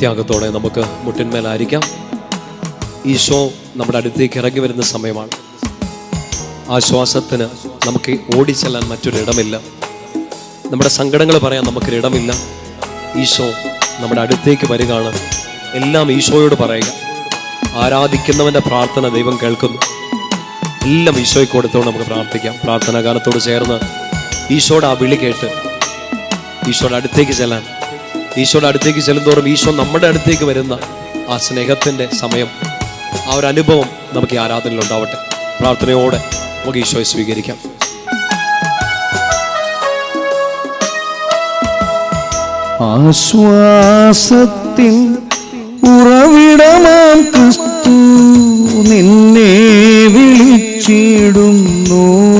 ത്യാഗത്തോടെ നമുക്ക് മുട്ടിന്മേലായിരിക്കാം. ഈശോ നമ്മുടെ അടുത്തേക്ക് ഇറങ്ങി വരുന്ന സമയമാണ്. ആശ്വാസത്തിന് നമുക്ക് ഓടിച്ചെല്ലാൻ മറ്റൊരിടമില്ല. നമ്മുടെ സങ്കടങ്ങൾ പറയാൻ നമുക്കൊരിടമില്ല. ഈശോ നമ്മുടെ അടുത്തേക്ക് വരികയാണ്. എല്ലാം ഈശോയോട് പറയുക. ആരാധിക്കുന്നവന്റെ പ്രാർത്ഥന ദൈവം കേൾക്കുന്നു. എല്ലാം ഈശോയ്ക്ക് കൊടുത്തുകൊണ്ട് നമുക്ക് പ്രാർത്ഥിക്കാം. പ്രാർത്ഥനാ ഗാനത്തോട് ചേർന്ന് ഈശോയുടെ ആ വിളി കേട്ട് ഈശോയുടെ അടുത്തേക്ക് ചെല്ലാൻ ഈശോയുടെ അടുത്തേക്ക് ചെല്ലുന്തോറും ഈശോ നമ്മുടെ അടുത്തേക്ക് വരുന്ന ആ സ്നേഹത്തിന്റെ സമയം ആ ഒരു അനുഭവം നമുക്ക് ഈ ആരാധനയിൽ ഉണ്ടാവട്ടെ. പ്രാർത്ഥനയോടെ നമുക്ക് ഈശോയെ സ്വീകരിക്കാം. ആശ്വാസത്തിൻ ഉറവിടമാം ക്രിസ്തു നിന്നെ വിളിച്ചിടുന്നു.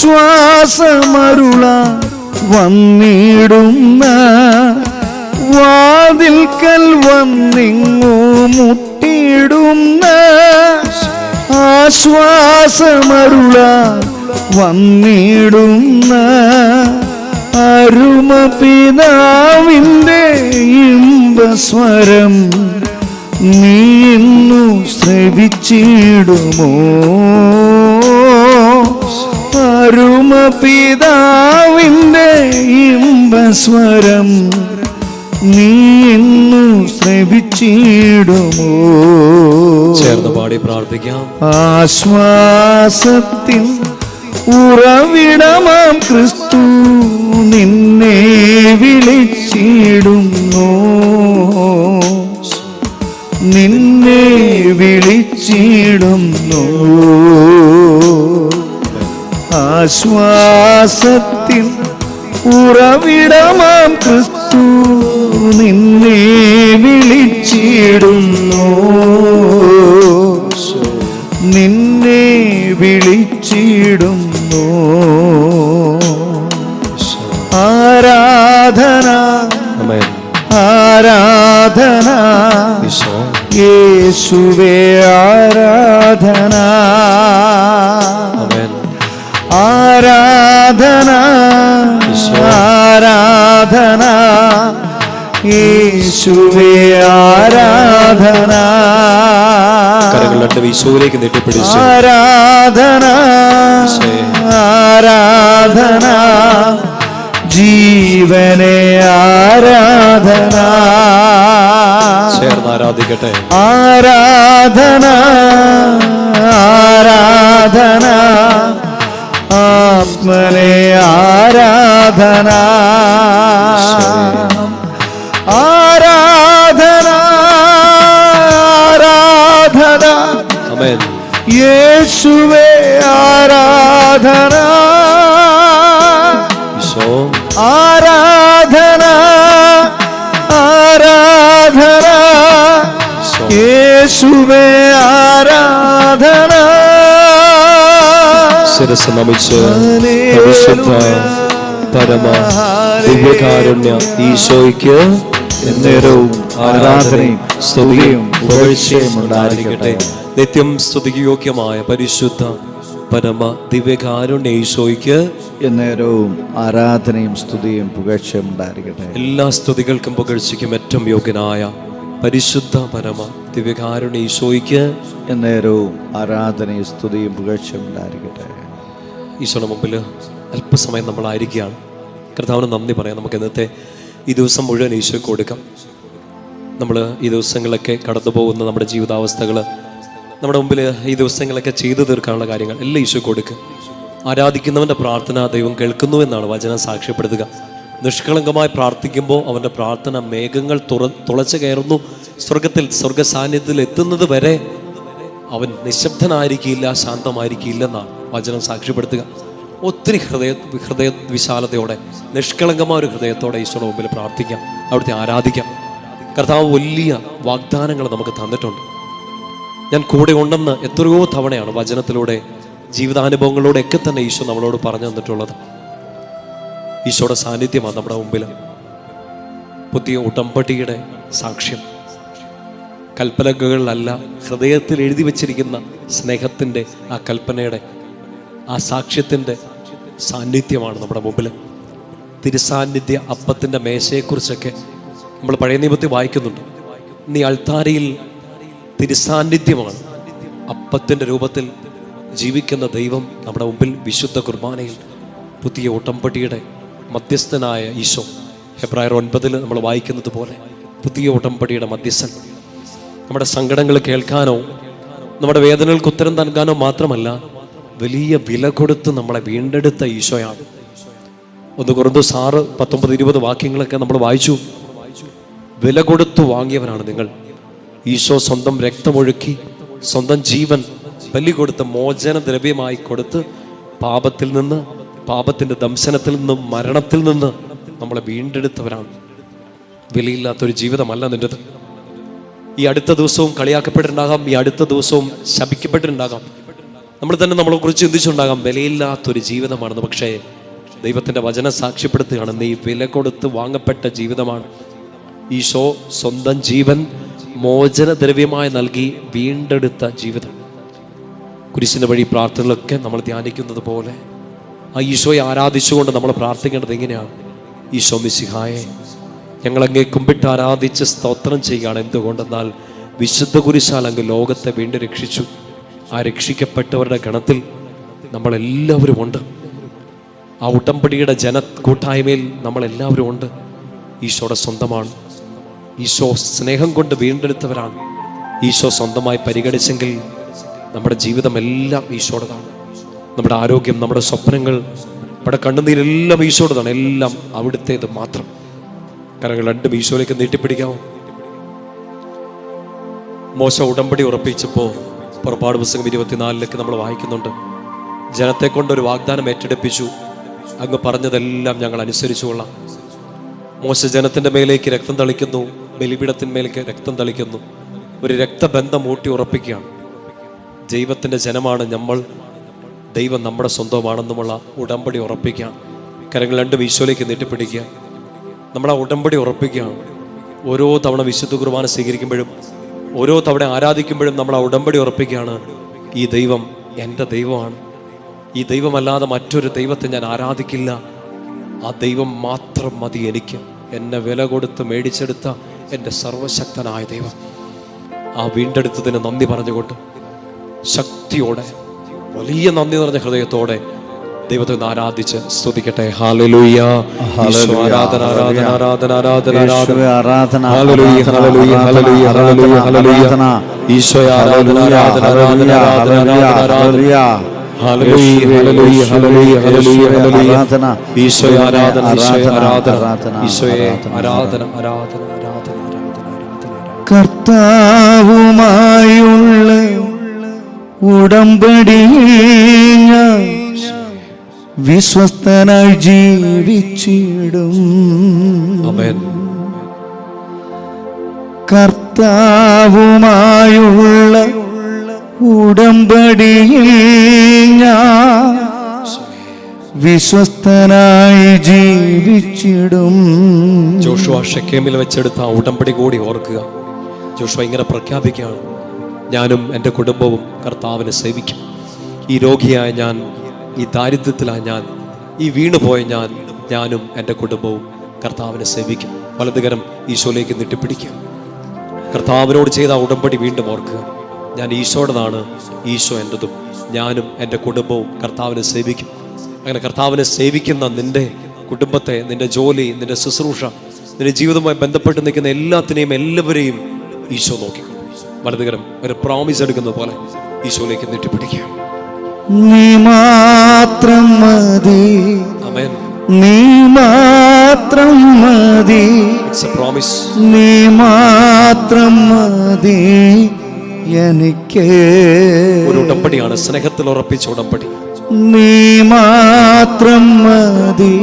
ആശ്വാസമരുള വന്നിടുന്ന വാതിൽക്കൽ വന്നിങ്ങു മുട്ടിടുന്ന ആശ്വാസമരുള വന്നിടുന്ന അരുമ പിതാവിന്റെ ഇമ്പസ്വരം നീ ഇന്നു ശ്രവിച്ചിടുമോ അരുമ പിതാവിന്റെ ഇമ്പസ്വരം നീ ഇന്നു ശ്രവിച്ചിടുമോ? ചേർന്ന് പാടി പ്രാർത്ഥിക്കാം. ആശ്വാസത്തിൻ ഉറവിടമാം ക്രിസ്തു നിന്നെ വിളിച്ചിടുന്നു. നിന്നെ വിളിച്ചിടുന്നു. ആശ്വാസത്തിൻ ഉറവിടമാം ക്രിസ്തു നിന്നെ വിളിച്ചിടുന്നു. നിന്നെ വിളിച്ചിടുന്നു. ആരാധന. ആരാധന യേശുവേ ആരാധന. ആരാധന ആരാധന യേശുവേ ആരാധന. കരങ്ങൾ രണ്ട് ഈശോയിലേക്ക് നെട്ടിപ്പിടിച്ച്. ആരാധന ആരാധന ജീവനെ ആരാധന. ചേർന്ന് ആരാധിക്കട്ടെ. ആരാധന ആരാധന ആരാധന ആരാധന ആരാധന ആമേൻ യേശുവേ ആരാധന ഈശോ ആരാധന ആരാധന ഈശോ യേശുവേ ആരാധന ശിരസ് നമിച്ച് പരിശുദ്ധ പരമ ദിവ്യകാരുണ്യ ഈശോയ്ക്ക് എന്നേരവും ആരാധനയും സ്തുതിയും പുകഴ്ചയും ഉണ്ടായിരിക്കട്ടെ. നിത്യം സ്തുതിയോഗ്യമായ പരിശുദ്ധ പരമ ദിവ്യകാരുണ്യ ഈശോയ്ക്ക് എന്നേരവും ആരാധനയും സ്തുതിയും പുകഴ്ചയും ഉണ്ടായിരിക്കട്ടെ. എല്ലാ സ്തുതികൾക്കും പുകഴ്ചയ്ക്കും ഏറ്റവും യോഗ്യനായ പരിശുദ്ധ പരമ ദിവ്യകാരുണ്യ ഈശോയ്ക്ക് എന്നേരവും ആരാധനയും സ്തുതിയും പുകഴ്ചയും ഉണ്ടായിരിക്കട്ടെ. ഈശോയുടെ മുമ്പിൽ അല്പസമയം നമ്മളായിരിക്കുകയാണ്. കർത്താവിന് നന്ദി പറയാം. നമുക്ക് ഇന്നത്തെ ഈ ദിവസം മുഴുവൻ ഈശോയ്ക്ക് കൊടുക്കാം. നമ്മൾ ഈ ദിവസങ്ങളൊക്കെ കടന്നു പോകുന്ന നമ്മുടെ ജീവിതാവസ്ഥകൾ നമ്മുടെ മുമ്പിൽ ഈ ദിവസങ്ങളൊക്കെ ചെയ്തു തീർക്കാനുള്ള കാര്യങ്ങൾ എല്ലാം ഈശോ കൊടുക്കുക ആരാധിക്കുന്നവന്റെ പ്രാർത്ഥന ദൈവം കേൾക്കുന്നു എന്നാണ് വചനം സാക്ഷ്യപ്പെടുത്തുക. നിഷ്കളങ്കമായി പ്രാർത്ഥിക്കുമ്പോൾ അവന്റെ പ്രാർത്ഥന മേഘങ്ങൾ തുറ തുളച്ചു കയറുന്നു. സ്വർഗത്തിൽ സ്വർഗ സാന്നിധ്യത്തിൽ എത്തുന്നത് വരെ അവൻ നിശബ്ദനായിരിക്കില്ല ശാന്തമായിരിക്കില്ലെന്നാണ് വചനം സാക്ഷ്യപ്പെടുത്തുക. ഒത്തിരി ഹൃദയ ഹൃദയ വിശാലതയോടെ നിഷ്കളങ്കമായ ഒരു ഹൃദയത്തോടെ ഈശോയുടെ മുമ്പിൽ പ്രാർത്ഥിക്കാം. അവിടുത്തെ ആരാധിക്കാം. കർത്താവ് വലിയ വാഗ്ദാനങ്ങൾ നമുക്ക് തന്നിട്ടുണ്ട്. ഞാൻ കൂടെ ഉണ്ടെന്ന് എത്രയോ തവണയാണ് വചനത്തിലൂടെ ജീവിതാനുഭവങ്ങളിലൂടെ ഒക്കെ തന്നെ ഈശോ നമ്മളോട് പറഞ്ഞു തന്നിട്ടുള്ളത്. ഈശോയുടെ സാന്നിധ്യമാണ് നമ്മുടെ മുമ്പിൽ. പുതിയ ഉടമ്പടിയുടെ സാക്ഷ്യം. കൽപ്പനകളിലല്ല ഹൃദയത്തിൽ എഴുതി വച്ചിരിക്കുന്ന സ്നേഹത്തിന്റെ ആ കൽപ്പനയുടെ ആ സാക്ഷ്യത്തിന്റെ സാന്നിധ്യമാണ് നമ്മുടെ മുമ്പിൽ. തിരുസാന്നിധ്യ അപ്പത്തിന്റെ മേശയെക്കുറിച്ചൊക്കെ നമ്മൾ പഴയ നിയമത്തിൽ വായിക്കുന്നുണ്ട്. നീ അൾത്താരയിൽ തിരുസാന്നിധ്യമാണ് അപ്പത്തിന്റെ രൂപത്തിൽ ജീവിക്കുന്ന ദൈവം നമ്മുടെ മുമ്പിൽ വിശുദ്ധ കുർബാനയിൽ പുതിയ ഉടമ്പടിയുടെ മധ്യസ്ഥനായ ഈശോ. ഫെബ്രുവരി ഒൻപതിൽ നമ്മൾ വായിക്കുന്നത് പോലെ പുതിയ ഉടമ്പടിയുടെ മധ്യസ്ഥൻ. നമ്മുടെ സങ്കടങ്ങൾ കേൾക്കാനോ നമ്മുടെ വേദനകൾക്ക് ഉത്തരം നൽകാനോ മാത്രമല്ല വലിയ വില കൊടുത്ത് നമ്മളെ വീണ്ടെടുത്ത ഈശോയാണ്. ഒന്ന് കുറഞ്ഞു സാറ് പത്തൊമ്പത് ഇരുപത് വാക്യങ്ങളൊക്കെ നമ്മൾ വായിച്ചു. വില കൊടുത്തു വാങ്ങിയവനാണ് നിങ്ങൾ. ഈശോ സ്വന്തം രക്തമൊഴുക്കി സ്വന്തം ജീവൻ ബലി കൊടുത്ത് മോചന ദ്രവ്യമായി കൊടുത്ത് പാപത്തിൽ നിന്ന് പാപത്തിന്റെ ദംശനത്തിൽ നിന്നും മരണത്തിൽ നിന്ന് നമ്മളെ വീണ്ടെടുത്തവരാണ് വിലയില്ലാത്തൊരു ജീവിതമല്ല നിന്റെത്. ഈ അടുത്ത ദിവസവും കളിയാക്കപ്പെട്ടിട്ടുണ്ടാകാം ഈ അടുത്ത ദിവസവും ശപിക്കപ്പെട്ടിട്ടുണ്ടാകാം. നമ്മൾ തന്നെ നമ്മളെ കുറിച്ച് ചിന്തിച്ചുണ്ടാകാം. വിലയില്ലാത്തൊരു ജീവിതമാണെന്ന്. പക്ഷേ ദൈവത്തിന്റെ വചന സാക്ഷ്യപ്പെടുത്തുകയാണ്. നീ വില കൊടുത്ത് വാങ്ങപ്പെട്ട ജീവിതമാണ്. ഈശോ സ്വന്തം ജീവൻ മോചന ദ്രവ്യമായി നൽകി വീണ്ടെടുത്ത ജീവിതം. കുരിശിന്റെ വഴി പ്രാർത്ഥനകളൊക്കെ നമ്മൾ ധ്യാനിക്കുന്നത് പോലെ ആ ഈശോയെ ആരാധിച്ചുകൊണ്ട് നമ്മൾ പ്രാർത്ഥിക്കേണ്ടത് എങ്ങനെയാണ്? ഈശോ മിസിഹായെ ഞങ്ങളങ്ങേ കുമ്പിട്ട് ആരാധിച്ച് സ്തോത്രം ചെയ്യുകയാണ്. എന്തുകൊണ്ടെന്നാൽ വിശുദ്ധ കുരിശാൽ അങ്ങ് ലോകത്തെ വീണ്ടും രക്ഷിച്ചു. ആ രക്ഷിക്കപ്പെട്ടവരുടെ ഗണത്തിൽ നമ്മളെല്ലാവരും ഉണ്ട്. ആ ഉടമ്പടിയുടെ ജന കൂട്ടായ്മയിൽ നമ്മളെല്ലാവരും ഉണ്ട്. ഈശോയുടെ സ്വന്തമാണ്. ഈശോ സ്നേഹം കൊണ്ട് വീണ്ടെടുത്തവരാണ്. ഈശോ സ്വന്തമായി പരിഗണിച്ചെങ്കിൽ നമ്മുടെ ജീവിതമെല്ലാം ഈശോയുടേതാണ്. നമ്മുടെ ആരോഗ്യം നമ്മുടെ സ്വപ്നങ്ങൾ നമ്മുടെ കണ്ണുനീരെല്ലാം ഈശോയുടേതാണ്. എല്ലാം അവിടുത്തേത് മാത്രം. കാരണം രണ്ടും ഈശോയിലേക്ക് നീട്ടിപ്പിടിക്കാമോ മോശ ഉടമ്പടി ഉറപ്പിച്ചപ്പോൾ പുറപ്പാട് പുസ്തകം ഇരുപത്തിനാലിലേക്ക് നമ്മൾ വായിക്കുന്നുണ്ട്. ജനത്തെ കൊണ്ടൊരു വാഗ്ദാനം ഏറ്റെടുപ്പിച്ചു. അങ്ങ് പറഞ്ഞതെല്ലാം ഞങ്ങൾ അനുസരിച്ചുകൊള്ളാം മോശ ജനത്തിന്റെ മേലേക്ക് രക്തം തളിക്കുന്നു. ബലിപീഠത്തിന്മേലേക്ക് രക്തം തളിക്കുന്നു. ഒരു രക്തബന്ധം ഊട്ടി ഉറപ്പിക്കുകയാണ്. ദൈവത്തിന്റെ ജനമാണ് നമ്മൾ. ദൈവം നമ്മുടെ സ്വന്തമാണെന്നുമുള്ള ഉടമ്പടി ഉറപ്പിക്കുക കരങ്ങൾ രണ്ടും ഈശോയിലേക്ക് നീട്ടിപ്പിടിക്കുക. നമ്മൾ ആ ഉടമ്പടി ഉറപ്പിക്കുകയാണ്. ഓരോ തവണ വിശുദ്ധ കുർബാന സ്വീകരിക്കുമ്പോഴും ഓരോ തവണ ആരാധിക്കുമ്പോഴും നമ്മൾ ആ ഉടമ്പടി ഉറപ്പിക്കുകയാണ് ഈ ദൈവം എന്റെ ദൈവമാണ്. ഈ ദൈവമല്ലാതെ മറ്റൊരു ദൈവത്തെ ഞാൻ ആരാധിക്കില്ല. ആ ദൈവം മാത്രം മതി എനിക്ക്. എന്നെ വില കൊടുത്ത് മേടിച്ചെടുത്ത എന്റെ സർവശക്തനായ ദൈവം. ആ വീണ്ടെടുത്തതിന് നന്ദി പറഞ്ഞുകൊണ്ട് ശക്തിയോടെ വലിയ നന്ദി നിറഞ്ഞ ഹൃദയത്തോടെ ദൈവത്തെ ഒന്ന് ആരാധിച്ച് സ്തുതിക്കട്ടെ. ഹാലലൂയ ആരാധന ആരാധന ആരാധന ആരാധന ആരാധന. ആരാധന, ആരാധന, ആരാധന. ആരാധന. ആരാധന. ആരാധന ആരാധന ഈശോയെ ആരാധന ആരാധന ആരാധന. കർത്താവുമായുള്ള ഉടമ്പടി ഞാൻ വിശ്വസ്തനായി ജീവിച്ചിടും. കർത്താവുമായുള്ള ഉടമ്പടിയിൽ ഞാൻ വിശ്വസ്തനായി ജീവിച്ചിടും. ജോഷുവ ഷെക്കേമിൽ വെച്ചെടുത്ത ആ ഉടമ്പടി കൂടി ഓർക്കുക. ജോഷുവ ഇങ്ങനെ പ്രഖ്യാപിക്കുകയാണ്. ഞാനും എന്റെ കുടുംബവും കർത്താവിനെ സേവിക്കും. ഈ രോഗിയായ ഞാൻ ഈ ദാരിദ്ര്യത്തിലാണ് ഞാൻ ഈ വീണുപോയ ഞാൻ ഞാനും എന്റെ കുടുംബവും കർത്താവിനെ സേവിക്കും. വലതുകരം ഈശോയിലേക്ക് നീട്ടിപ്പിടിക്കുക കർത്താവിനോട് ചെയ്ത ഉടമ്പടി വീണ്ടും ഓർക്കുക. ഞാൻ ഈശോയുടേതാണ് ഈശോ എന്റെതും. ഞാനും എന്റെ കുടുംബവും കർത്താവിനെ സേവിക്കും. അങ്ങനെ കർത്താവിനെ സേവിക്കുന്ന നിന്റെ കുടുംബത്തെ നിന്റെ ജോലി നിന്റെ ശുശ്രൂഷ നിന്റെ ജീവിതവുമായി ബന്ധപ്പെട്ട് നിൽക്കുന്ന എല്ലാത്തിനെയും എല്ലാവരെയും ഈശോ നോക്കിക്കൊള്ളു. വലതുകരം ഒരു പ്രോമിസ് എടുക്കുന്ന പോലെ ഈശോയിലേക്ക് നീട്ടിപ്പിടിക്കുക നീ മാത്രം മതി. നീ മാത്രം മതി. പ്രോമിസ് നീ മാത്രം മതി. എനിക്ക്. ഒരു ഉടമ്പടിയാണ്. സ്നേഹത്തിൽ ഉറപ്പിച്ച ഉടമ്പടി. നീ മാത്രം മതി.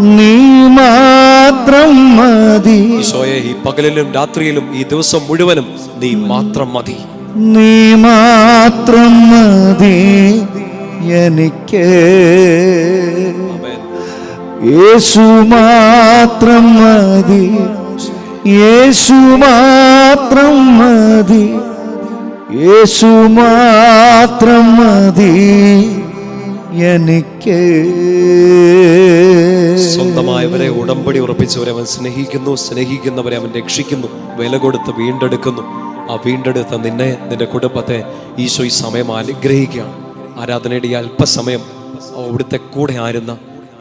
നീ മാത്രം മതി. ഈ പകലിലും രാത്രിയിലും ഈ ദിവസം മുഴുവനും നീ മാത്രം മതി. നീ മാത്രം മതി എനിക്ക്. യേശു മാത്രം മതി. യേശു മാത്രം മതി. യേശു മാത്രം മതി എനിക്ക്. സ്വന്തമായവരെ ഉടമ്പടി ഉറപ്പിച്ചവരെ അവൻ സ്നേഹിക്കുന്നു സ്നേഹിക്കുന്നവരെ അവൻ രക്ഷിക്കുന്നു വില കൊടുത്ത് വീണ്ടെടുക്കുന്നു. ആ വീണ്ടെടുത്ത നിന്നെ നിന്റെ കുടുംബത്തെ ഈശോ ഈ സമയം അനുഗ്രഹിക്കുകയാണ്. ആരാധനയുടെ ഈ അല്പസമയം അവിടുത്തെ കൂടെ ആയിരുന്ന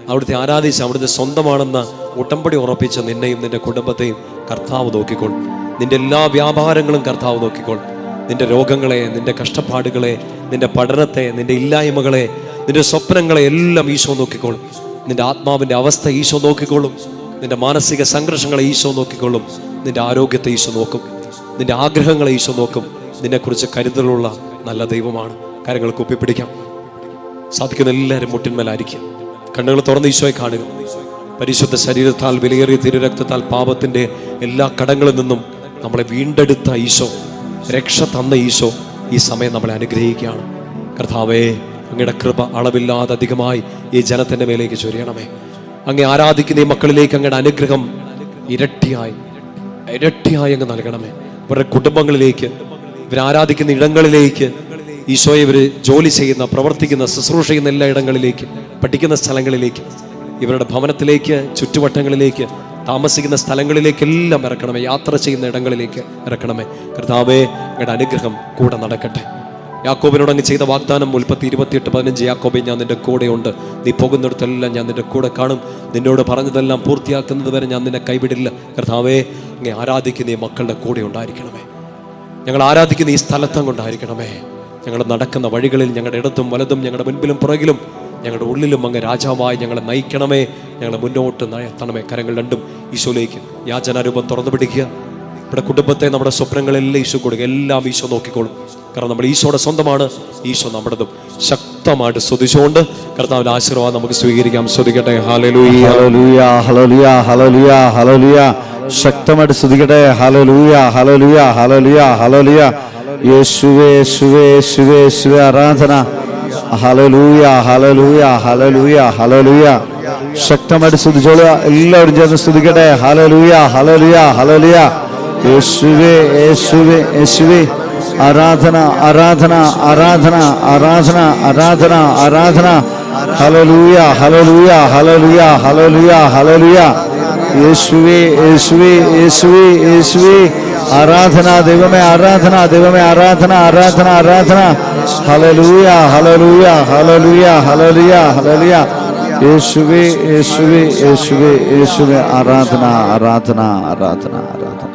അവിടുത്തെ ആരാധിച്ച് അവിടുത്തെ സ്വന്തമാണെന്ന് ഉടമ്പടി ഉറപ്പിച്ച നിന്നെയും നിന്റെ കുടുംബത്തെയും കർത്താവ് നോക്കിക്കോൾ. നിന്റെ എല്ലാ വ്യാപാരങ്ങളും കർത്താവ് നോക്കിക്കോൾ. നിന്റെ രോഗങ്ങളെ നിന്റെ കഷ്ടപ്പാടുകളെ നിന്റെ പഠനത്തെ നിന്റെ ഇല്ലായ്മകളെ നിന്റെ സ്വപ്നങ്ങളെ എല്ലാം ഈശോ നോക്കിക്കോളും. നിന്റെ ആത്മാവിന്റെ അവസ്ഥ ഈശോ നോക്കിക്കോളും. നിന്റെ മാനസിക സംഘർഷങ്ങളെ ഈശോ നോക്കിക്കോളും. നിന്റെ ആരോഗ്യത്തെ ഈശോ നോക്കും. നിന്റെ ആഗ്രഹങ്ങളെ ഈശോ നോക്കും. നിന്നെക്കുറിച്ച് കരുതലുള്ള നല്ല ദൈവമാണ്. കാര്യങ്ങൾ കുപ്പിപ്പിടിക്കാം. സാധിക്കുന്ന എല്ലാവരും മുട്ടിന്മേലായിരിക്കും. കണ്ണുകൾ തുറന്ന് ഈശോയെ കാണുക. പരിശുദ്ധ ശരീരത്താൽ വിലയേറിയ തിരുരക്തത്താൽ പാപത്തിന്റെ എല്ലാ കടങ്ങളിൽ നിന്നും നമ്മളെ വീണ്ടെടുത്ത ഈശോ രക്ഷ തന്ന ഈശോ ഈ സമയം നമ്മളെ അനുഗ്രഹിക്കുകയാണ്. കർത്താവേ അങ്ങയുടെ കൃപ അളവില്ലാതെ അധികമായി ഈ ജനത്തിന്റെ മേലേക്ക് ചൊരിയണമേ. അങ്ങേ ആരാധിക്കുന്ന ഈ മക്കളിലേക്ക് അങ്ങയുടെ അനുഗ്രഹം ഇരട്ടിയായി ഇരട്ടിയായി അങ്ങ് നൽകണമേ. ഇവരുടെ കുടുംബങ്ങളിലേക്ക് ഇവർ ആരാധിക്കുന്ന ഇടങ്ങളിലേക്ക് ഈശോയെ ഇവർ ജോലി ചെയ്യുന്ന പ്രവർത്തിക്കുന്ന ശുശ്രൂഷ ചെയ്യുന്ന എല്ലാ ഇടങ്ങളിലേക്ക് പഠിക്കുന്ന സ്ഥലങ്ങളിലേക്ക് ഇവരുടെ ഭവനത്തിലേക്ക് ചുറ്റുവട്ടങ്ങളിലേക്ക് താമസിക്കുന്ന സ്ഥലങ്ങളിലേക്കെല്ലാം ഇറക്കണമേ. യാത്ര ചെയ്യുന്ന ഇടങ്ങളിലേക്ക് ഇറക്കണമേ. കർത്താവേ അങ്ങയുടെ അനുഗ്രഹം കൂടെ നടക്കട്ടെ. യാക്കോബിനോട് അങ്ങ് ചെയ്ത വാഗ്ദാനം മുൽപ്പത്തി ഇരുപത്തിയെട്ട് പതിനഞ്ച്. യാക്കോബെ ഞാൻ നിന്റെ കൂടെയുണ്ട്. നീ പോകുന്നിടത്തെല്ലാം ഞാൻ നിന്റെ കൂടെ കാണും. നിന്നോട് പറഞ്ഞതെല്ലാം പൂർത്തിയാക്കുന്നത് വരെ ഞാൻ നിന്നെ കൈവിടില്ല. കർത്താവേ അങ്ങ് ആരാധിക്കുന്ന ഈ മക്കളുടെ കൂടെ ഉണ്ടായിരിക്കണമേ. ഞങ്ങൾ ആരാധിക്കുന്ന ഈ സ്ഥലത്തം കൊണ്ടായിരിക്കണമേ. ഞങ്ങൾ നടക്കുന്ന വഴികളിൽ ഞങ്ങളുടെ ഇടത്തും വലതും ഞങ്ങളുടെ മുൻപിലും പുറകിലും ഞങ്ങളുടെ ഉള്ളിലും അങ്ങ് രാജാവായി ഞങ്ങളെ നയിക്കണമേ. ഞങ്ങളെ മുന്നോട്ട് നയത്തണമേ. കരങ്ങൾ രണ്ടും ഈശോയിലേക്ക് യാചനാരൂപം തുറന്നു പിടിക്കുക നമ്മുടെ കുടുംബത്തെ നമ്മുടെ സ്വപ്നങ്ങളെല്ലാം ഈശോ കൊടുക്കുക എല്ലാം ഈശോ നോക്കിക്കോളും. കാരണം നമ്മൾ ഈശോയുടെ സ്വന്തമാണ്. ഈശോ നമ്മുടെതും. ശക്തമായിട്ട് സ്തുതിച്ചുകൊണ്ട് കർത്താവിന്റെ ആശീർവാദം നമുക്ക് സ്വീകരിക്കാം. ശ്രദ്ധിക്കട്ടെ ശക്തമായിട്ട് സ്തുതിക്കട്ടെ. ഹലലൂയ ഹലലൂയ ഹലലൂയ ഹലലൂയ യേശുവേ ശുവേ ശുവേ ശുവേ ആരാധന. ഹലലൂയ ഹലലൂയ ഹലലൂയ ഹലലൂയ ശക്തമായിട്ട് സ്തുതിച്ചോളുക. എല്ലാവരും ചേർന്ന് സ്തുതിക്കട്ടെ. ഹലലൂയ ഹലലൂയ ഹലലുയ യേശുവേ യേശുവേ യേശുവേ. ആരാധന ആരാധന ആരാധന ആരാധന ആരാധന ആരാധന. ഹലലൂയ ഹലലൂയ ഹലലൂയ ഹലലൂയ ഹലലൂയ യേശുവേ യേശുവേ യേശുവേ യേശുവേ. ആരാധന ദൈവമേ ആരാധന ദൈവമേ ആരാധന ആരാധന ആരാധന. ഹലലൂയ ഹലലൂയ ഹലലൂയ ഹലലൂയ ഹലലൂയ യേശുവേ യേശുവേ യേശുവേ യേശുവേ. ആരാധന ആരാധന ആരാധന ആരാധന.